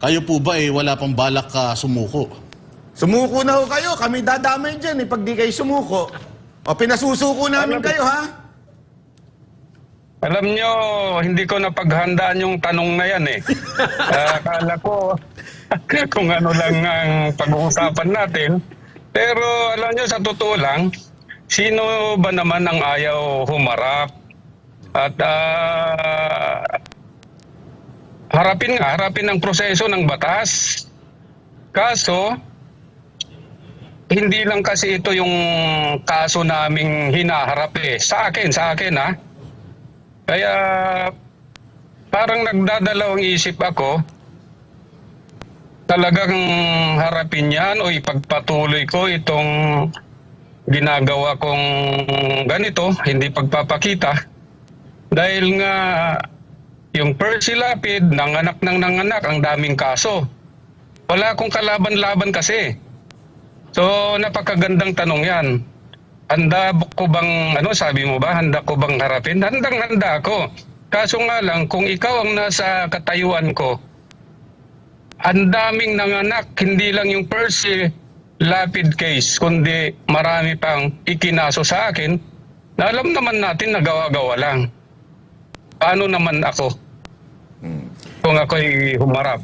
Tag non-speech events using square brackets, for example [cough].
kayo po ba eh wala pang balak ka sumuko? Sumuko na ho kayo. Kami dadamay dyan eh pag di kayo sumuko. O pinasusuko namin kayo ha. Alam nyo, hindi ko napaghandaan yung tanong na yan eh. [laughs] Ah, Akala ko [laughs] kung ano lang ang pag-uusapan natin. Pero alam nyo, sa totoo lang, sino ba naman ang ayaw humarap? At ah, harapin nga, harapin ang proseso ng batas. Kaso, hindi lang kasi ito yung kaso naming hinaharap eh. Sa akin, sa akin ha. Kaya parang nagdadalawang isip ako talagang harapin yan o ipagpatuloy ko itong ginagawa kong ganito, hindi pagpapakita. Dahil nga yung Percy Lapid, nanganak ng nanganak, ang daming kaso. Wala akong kalaban-laban kasi. So, napakagandang tanong yan. Handa ko bang, ano sabi mo ba, handa ko bang harapin? Handang handa ako. Kaso nga lang, kung ikaw ang nasa katayuan ko, ang daming nanganak, hindi lang yung Percy Lapid case, kundi marami pang ikinaso sa akin, na alam naman natin na gawa-gawa lang. Paano naman ako? Kung ako'y humarap.